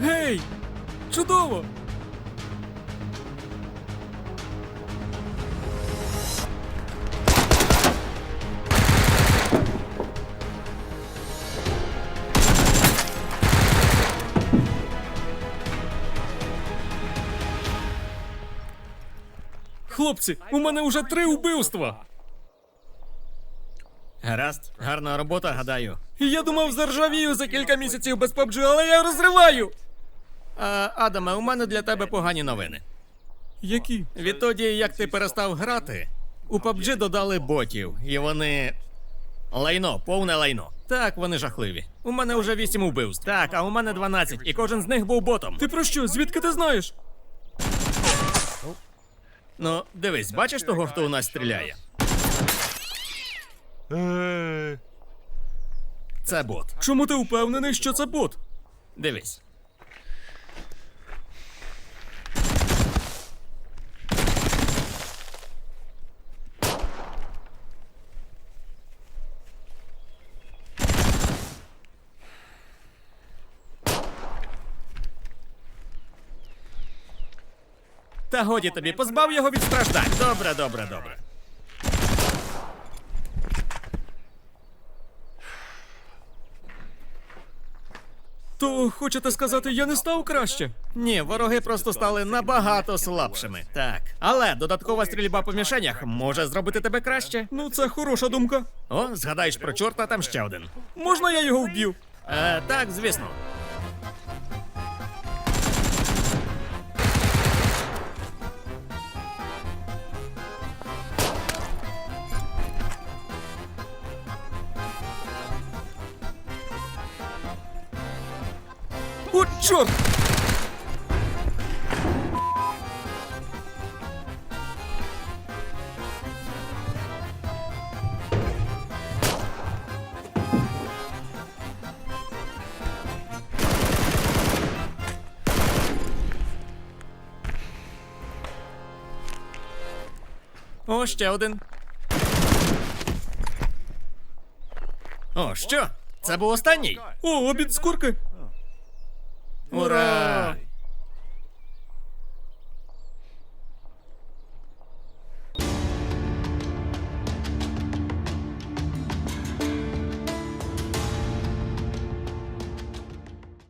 Гей! Чудово! Хлопці, у мене уже три убивства. Гаразд, гарна робота, гадаю. Я думав, заржавію за кілька місяців без PUBG, але я розриваю. А, Адаме, у мене для тебе погані новини. Які? Відтоді, як ти перестав грати, у PUBG додали ботів, і вони. Лайно, повне лайно. Так, вони жахливі. У мене вже вісім убивств. Так, а у мене 12, і кожен з них був ботом. Ти про що? Звідки ти знаєш? Ну, дивись, бачиш того, хто у нас стріляє? Це бот. Чому ти впевнений, що це бот? Дивись. Та годі тобі, позбав його від страждань. Добре, добре, добре. То хочете сказати, я не став краще? Ні, вороги просто стали набагато слабшими. Так. Але додаткова стрільба по мішенях може зробити тебе краще. Ну, це хороша думка. О, згадаєш про чорта, там ще один. Можна я його вб'ю? Е, так, звісно. О, чорт! О, ще один. О, що? Це був останній? О, обід з курки. Ура!